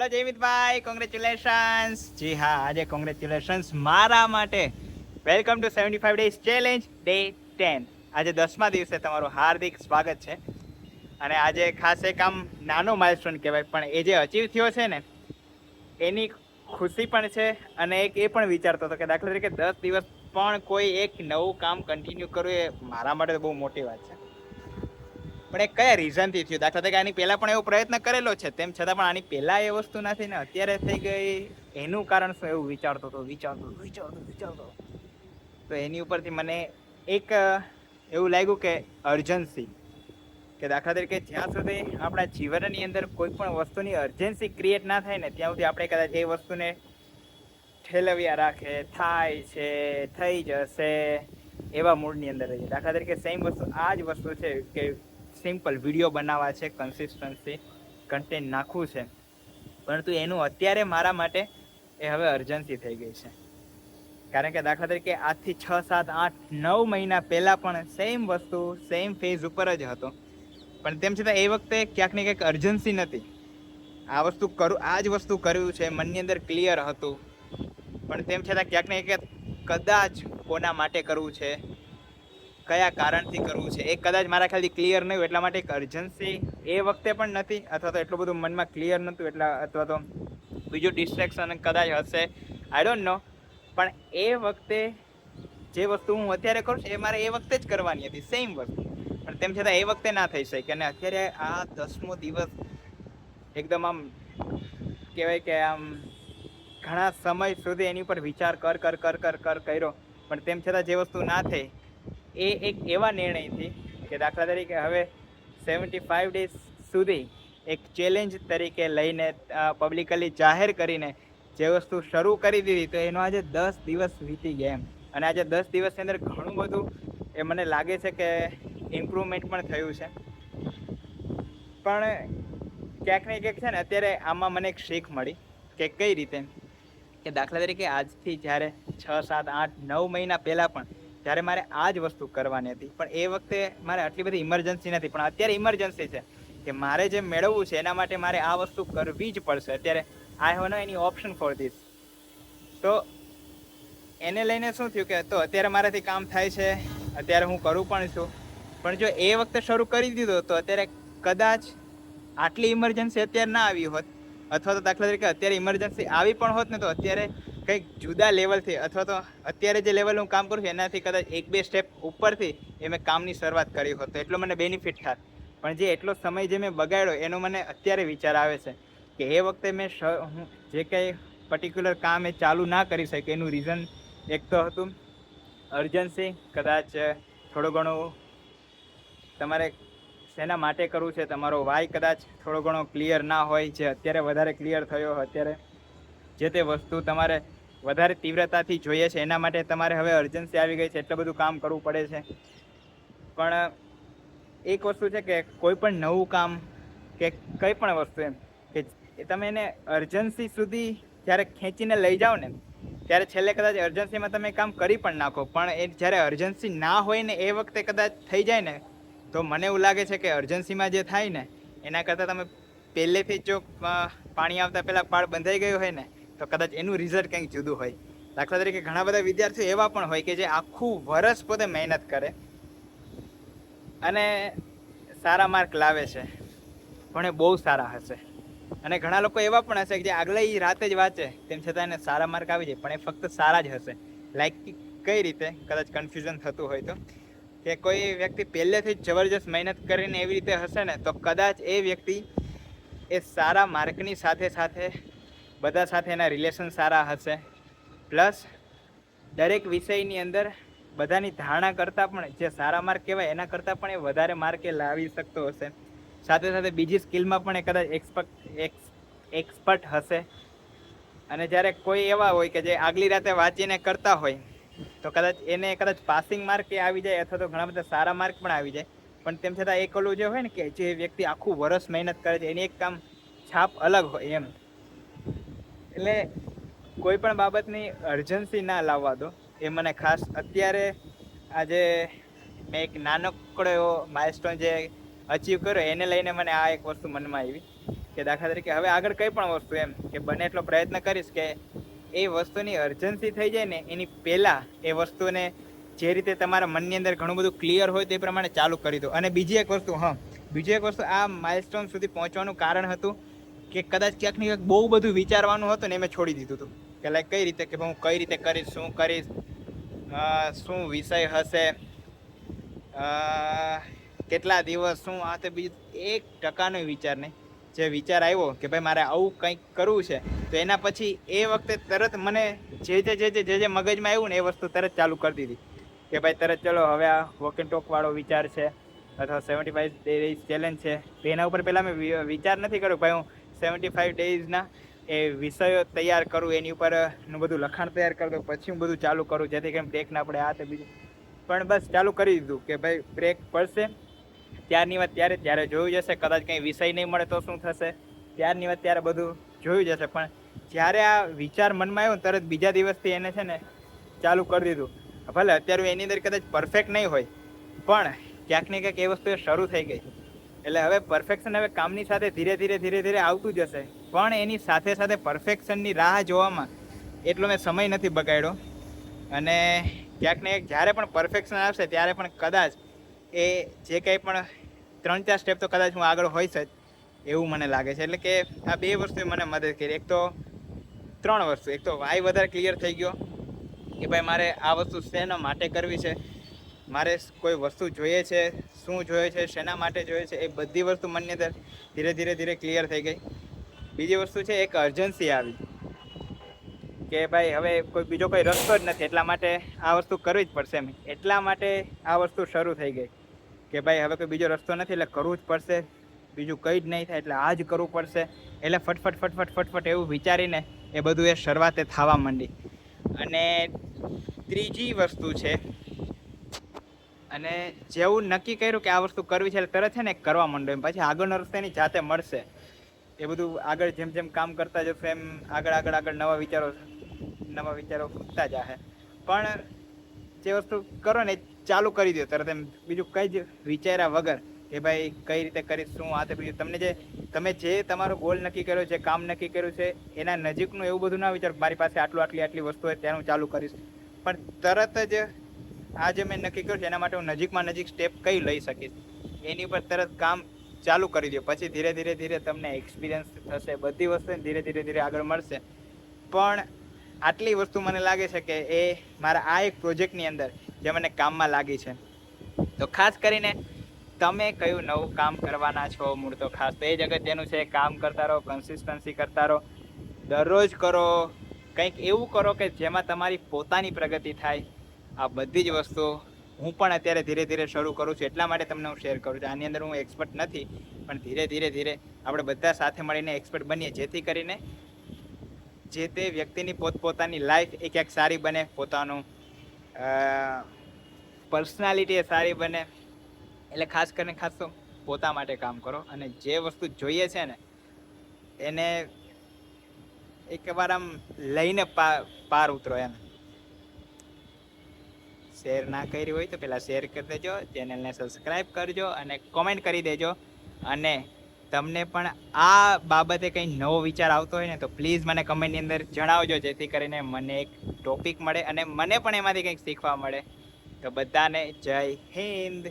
Hello જયમિતભાઈ congratulations જી હા, આજે congratulations મારા માટે. Welcome to seventy five days challenge day ten આજે દસમા દિવસે તમારું હાર્દિક સ્વાગત છે. અને આજે ખાસ એક આમ નાનો માઇલસ્ટોન કહેવાય, પણ એ જે અચીવ થયો છે ને, એની ખુશી પણ છે અને એક એ પણ વિચારતો હતો કે દાખલા તરીકે દસ દિવસ પણ કોઈ એક નવું કામ કન્ટિન્યુ કરવું એ મારા માટે બહુ મોટી વાત છે. પણ એ કયા રીઝનથી થયું? દાખલા તરીકે આની પહેલા પણ એવો પ્રયત્ન કરેલો છે, તેમ છતાં પણ આની પહેલા એ વસ્તુ નથી ને અત્યારે થઈ ગઈ, એનું કારણ શું એવું વિચારતો હતો, વિચારતો વિચારતો વિચારતો તો એની ઉપરથી મને એક એવું લાગ્યું કે અર્જન્સી કે દાખલા તરીકે જ્યાં સુધી આપણા જીવનની અંદર કોઈ પણ વસ્તુની અર્જન્સી ક્રિએટ ના થાય ને, ત્યાં સુધી આપણે કદાચ એ વસ્તુને ઠેલવ્યા રાખે, થાય છે, થઈ જશે, એવા મૂડની અંદર રહીએ. દાખલા તરીકે સેમ વસ્તુ, આ જ વસ્તુ છે કે સિમ્પલ વીડિયો બનાવવા છે કન્સિસ્ટન્સી કન્ટેન્ટ નાખવું છે. પરંતુ એનું અત્યારે મારા માટે એ હવે અર્જન્સી થઈ ગઈ છે. કારણ કે દાખલા તરીકે આજથી છ, સાત, આઠ, નવ મહિના પહેલાં પણ સેમ વસ્તુ સેમ ફેઝ ઉપર જ હતો. પણ તેમ છતાં એ વખતે ક્યાંક ને ક્યાંક અર્જન્સી નથી આ વસ્તુ કરું, આ જ વસ્તુ કર્યું છે, મનની અંદર ક્લિયર હતું. પણ તેમ છતાં ક્યાંક ને ક્યાંક કદાચ કોના માટે કરવું છે કયા કારણથી કરવું છે? એ કદાચ મારા ખ્યાલથી ક્લિયર નહીં એટલા માટે એક અર્જન્સી એ વખતે પણ નથી, અથવા તો એટલું બધું મનમાં ક્લિયર નહોતું, એટલા અથવા તો બીજું ડિસ્ટ્રેક્શન કદાચ હશે આઈ ડોન્ટ નો પણ એ વખતે જે વસ્તુ હું અત્યારે કરું છું, એ મારે એ વખતે જ કરવાની હતી સેમ વસ્તુ. પણ તેમ છતાં એ વખતે ના થઈ શકે અને અત્યારે આ દસમો દિવસ એકદમ આમ કહેવાય કે આમ ઘણા સમય સુધી એની ઉપર વિચાર કર કર કર કર કર કર્યો. પણ તેમ છતાં જે વસ્તુ ના થઈ એ એક એવા નિર્ણયથી કે દાખલા તરીકે હવે સેવન્ટી ફાઇવ ડેઝ સુધી એક ચેલેન્જ તરીકે લઈને પબ્લિકલી જાહેર કરીને જે વસ્તુ શરૂ કરી દીધી તો એનો આજે દસ દિવસ વીતી ગયા એમ. અને આજે દસ દિવસની અંદર ઘણું બધું એ મને લાગે છે કે ઇમ્પ્રુવમેન્ટ પણ થયું છે. પણ ક્યાંક ને ક્યાંક છે ને અત્યારે આમાં મને એક શીખ મળી કે કઈ રીતે? કે દાખલા તરીકે આજથી જ્યારે છ, સાત, આઠ, નવ મહિના પહેલાં પણ જ્યારે મારે આ જ વસ્તુ કરવાની હતી. પણ એ વખતે મારે આટલી બધી ઇમરજન્સી નથી, પણ અત્યારે ઇમરજન્સી છે કે મારે જે મેળવવું છે, એના માટે મારે આ વસ્તુ કરવી જ પડશે. અત્યારે I have no any option for this તો એને લઈને શું થયું કે તો અત્યારે મારાથી કામ થાય છે, અત્યારે હું કરું પણ છું. પણ જો એ વખતે શરૂ કરી દીધો તો અત્યારે કદાચ આટલી ઇમરજન્સી અત્યારે ના આવી હોત. અથવા તો દાખલા તરીકે અત્યારે ઇમરજન્સી આવી પણ હોત ને તો અત્યારે કંઈક જુદા લેવલથી અથવા તો અત્યારે જે લેવલ હું કામ કરું છું, એનાથી કદાચ એક બે સ્ટેપ ઉપરથી એ મેં કામની શરૂઆત કરી હોત. તો એટલો મને બેનિફિટ થાત. પણ જે એટલો સમય જે મેં બગાડ્યો, એનો મને અત્યારે વિચાર આવે છે કે એ વખતે મેં હું જે કંઈ પર્ટિક્યુલર કામ એ ચાલુ ના કરી શકે એનું રીઝન એક તો હતું અર્જન્સી કદાચ થોડું ઘણું તમારે શેના માટે કરવું છે, તમારો વાય કદાચ થોડો ઘણો ક્લિયર ના હોય, જે અત્યારે વધારે ક્લિયર થયો અત્યારે. જે તે વસ્તુ તમારે વધારે તીવ્રતાથી જોઈએ છે, એના માટે તમારે હવે અર્જન્સી આવી ગઈ છે, એટલું બધું કામ કરવું પડે છે. પણ, એક વસ્તુ છે કે કોઈ પણ નવું કામ કે કંઈ પણ વસ્તુ એમ, કે તમે એને અર્જન્સી સુધી જ્યારે ખેંચીને લઈ જાઓ ને, ત્યારે છેલ્લે કદાચ અર્જન્સીમાં તમે કામ કરી પણ નાખો, પણ એ જ્યારે અર્જન્સી ના હોય ને એ વખતે કદાચ થઈ જાય ને, તો મને એવું લાગે છે કે અર્જન્સીમાં જે થાય ને, એના કરતાં તમે પહેલેથી જો પાણી આવતા પહેલાં પાળ બંધાઈ ગયું હોય ને તો કદાચ એનું રિઝલ્ટ કંઈક જુદું હોય. દાખલા તરીકે ઘણા બધા વિદ્યાર્થીઓ એવા પણ હોય કે જે આખું વરસ પોતે મહેનત કરે અને સારા માર્ક લાવે છે, પણ એ બહુ સારા હશે. અને ઘણા લોકો એવા પણ હશે કે જે આગલા એ રાતે જ વાંચે, તેમ છતાં એને સારા માર્ક આવી જાય, પણ એ ફક્ત સારા જ હશે. લાઈક કઈ રીતે? કદાચ કન્ફ્યુઝન થતું હોય તો. કે કોઈ વ્યક્તિ પહેલેથી જ જબરજસ્ત મહેનત કરીને એવી રીતે હશે ને, તો કદાચ એ વ્યક્તિ એ સારા માર્કની સાથે સાથે બધા સાથે એના રિલેશન સારા હશે. પ્લસ દરેક વિષયની અંદર બધાની ધારણા કરતાં પણ જે સારા માર્ક કહેવાય, એના કરતાં પણ એ વધારે માર્કે લાવી શકતો હશે. સાથે સાથે બીજી સ્કિલમાં પણ એ કદાચ એક્સપર્ટ એક્સપર્ટ હશે. અને જ્યારે કોઈ એવા હોય કે જે આગલી રાતે વાંચીને કરતા હોય, તો કદાચ એને કદાચ પાસિંગ માર્ક એ આવી જાય અથવા તો ઘણા બધા સારા માર્ક પણ આવી જાય. પણ તેમ છતાં એક ઓલું જે હોય ને કે જે વ્યક્તિ આખું વરસ મહેનત કરે છે, એની એક કામ છાપ અલગ હોય એમ. એટલે કોઈ પણ બાબતની અર્જન્સી ના લાવવા દો. એ મને ખાસ અત્યારે આજે મેં એક નાનકડો એવો માઇલસ્ટોન જે અચીવ કર્યો, એને લઈને મને આ એક વસ્તુ મનમાં આવી કે દાખલા તરીકે હવે આગળ કંઈ પણ વસ્તુ એમ કે બને એટલો પ્રયત્ન કરીશ કે એ વસ્તુની અર્જન્સી થઈ જાય ને એની પહેલાં એ વસ્તુને જે રીતે તમારા મનની અંદર ઘણું બધું ક્લિયર હોય તે પ્રમાણે ચાલુ કરી દો. અને બીજી એક વસ્તુ, હા, બીજી એક વસ્તુ આ માઇલસ્ટોન સુધી પહોંચવાનું કારણ હતું કે કદાચ ક્યાંક ને ક્યાંક બહુ બધું વિચારવાનું હતું ને મેં છોડી દીધું હતું. કે લાઈક કઈ રીતે કે હું કઈ રીતે કરીશ, શું કરીશ શું વિષય હશે કેટલા દિવસ, શું આ તે બીજું એક ટકાનો વિચાર નહીં. જે વિચાર આવ્યો કે ભાઈ મારે આવું કંઈક કરવું છે, તો એના પછી એ વખતે તરત મને જે જે જે જે જે જે મગજમાં આવ્યું ને એ વસ્તુ તરત ચાલુ કરી દીધી. કે ભાઈ તરત ચલો હવે આ વોક એન્ડ ટોક વિચાર છે, અથવા સેવન્ટી ફાઈવ ડેઝ ચેલેન્જ છે, તો એના ઉપર પહેલાં મેં વિચાર નથી કર્યો, ભાઈ હું સેવન્ટી ફાઈવ ડેઝના એ વિષયો તૈયાર કરું, એની ઉપરનું બધું લખાણ તૈયાર કરું પછી હું બધું ચાલુ કરું, જેથી કરીને બ્રેક ના પડે, આ તે બીજું. પણ બસ ચાલુ કરી દીધું કે ભાઈ બ્રેક પડશે. ત્યારની વાત ત્યારે ત્યારે જોયું જશે, કદાચ કંઈ વિષય નહીં મળે તો શું થશે. ત્યારની વાત ત્યારે બધું જોયું જશે, પણ જ્યારે આ વિચાર મનમાં આવ્યો તરત બીજા દિવસથી એને છે ને, ચાલુ કરી દીધું. ભલે અત્યારે એની અંદર કદાચ પરફેક્ટ નહીં હોય, પણ ક્યાંક ને ક્યાંક એ વસ્તુ શરૂ થઈ ગઈ. એટલે હવે પરફેક્શન હવે કામની સાથે ધીરે ધીરે ધીરે ધીરે આવતું જશે. પણ એની સાથે સાથે પરફેક્શનની રાહ જોવામાં એટલો મેં સમય નથી બગાડ્યો. અને ક્યાંક ને જ્યારે પણ પરફેક્શન આવશે ત્યારે પણ કદાચ એ જે કંઈ પણ ત્રણ ચાર સ્ટેપ તો કદાચ હું આગળ હોઈશ જ, એવું મને લાગે છે. એટલે કે આ બે વસ્તુએ મને મદદ કરી. એક તો ત્રણ વસ્તુ. એક તો વાય વધારે ક્લિયર થઈ ગયો કે ભાઈ મારે આ વસ્તુ શેના માટે કરવી છે? મારે કોઈ વસ્તુ જોઈએ છે, શું જોઈએ છે, શેના માટે જોઈએ છે, એ બધી વસ્તુ મનની અંદર ધીરે ધીરે ધીરે ક્લિયર થઈ ગઈ. બીજી વસ્તુ છે, એક અર્જન્સી આવી. કે ભાઈ હવે કોઈ બીજો કોઈ રસ્તો જ નથી, એટલા માટે આ વસ્તુ કરવી જ પડશે એમ. એટલા માટે આ વસ્તુ શરૂ થઈ ગઈ. કે ભાઈ હવે કોઈ બીજો રસ્તો નથી, એટલે કરવું જ પડશે. બીજું કંઈ જ નહીં થાય, એટલે આ જ કરવું પડશે. એટલે ફટફટ ફટફટ ફટફટ એવું વિચારીને એ બધું એ શરૂઆતે થવા માંડી. અને ત્રીજી વસ્તુ છે અને જેવું નક્કી કર્યું કે આ વસ્તુ કરવી છે, એટલે તરત છે ને કરવા માંડો એમ. પછી આગળનો રસ્તો એની જાતે મળશે. એ બધું આગળ જેમ જેમ કામ કરતા જશો એમ આગળ આગળ આગળ નવા વિચારો નવા વિચારો ફૂટતા જાહે. પણ જે વસ્તુ કરો ને ચાલુ કરી દો તરત એમ. બીજું કંઈ જ વિચાર્યા વગર કે ભાઈ કઈ રીતે કરીશ, શું આ તે બીજું. તમને જે, તમે જે તમારો ગોલ નક્કી કર્યો છે, કામ નક્કી કર્યું છે, એના નજીકનું એવું બધું ના વિચાર મારી પાસે આટલું આટલી આટલી વસ્તુ હોય હું ચાલુ કરીશ. પણ તરત જ આ જે મેં નક્કી કર્યું છે, એના માટે હું નજીકમાં નજીક સ્ટેપ કઈ લઈ શકીશ. એની પર તરત કામ ચાલુ કરી દો પછી ધીરે ધીરે ધીરે તમને એક્સપિરિયન્સ થશે, બધી વસ્તુ ધીરે ધીરે ધીરે આગળ મળશે. પણ આટલી વસ્તુ મને લાગે છે કે એ મારા આ એક પ્રોજેક્ટની અંદર જે મને કામમાં લાગી છે. તો ખાસ કરીને તમે કયું નવું કામ કરવાના છો, મૂળ તો ખાસ તો એ જ અગત્યનું છે, કામ કરતા રહો કન્સિસ્ટન્સી કરતા રહો. દરરોજ કરો, કંઈક એવું કરો કે જેમાં તમારી પોતાની પ્રગતિ થાય આ બધી જ વસ્તુઓ હું પણ અત્યારે ધીરે ધીરે શરૂ કરું છું. એટલા માટે તમને હું શેર કરું છું. આની અંદર હું એક્સપર્ટ નથી, પણ ધીરે ધીરે ધીરે આપણે બધા સાથે મળીને એક્સપર્ટ બનીએ. જેથી કરીને જે તે વ્યક્તિની પોતપોતાની લાઈફ એ ક્યાંક સારી બને, પોતાનું પર્સનાલિટી એ સારી બને. એટલે ખાસ કરીને ખાસ તો પોતા માટે કામ કરો. અને જે વસ્તુ જોઈએ છે ને, એને એકવાર આમ લઈને પાર ઉતરો એમ. શેર ના કરી હોય તો પહેલાં શેર કરી દેજો. ચેનલને સબસ્ક્રાઈબ કરજો અને કોમેન્ટ કરી દેજો. અને તમને પણ આ બાબતે કંઈ નવો વિચાર આવતો હોય ને તો પ્લીઝ મને કમેન્ટની અંદર જણાવજો, જેથી કરીને મને એક ટોપિક મળે અને મને પણ એમાંથી કંઈક શીખવા મળે. તો બધાને જય હિન્દ.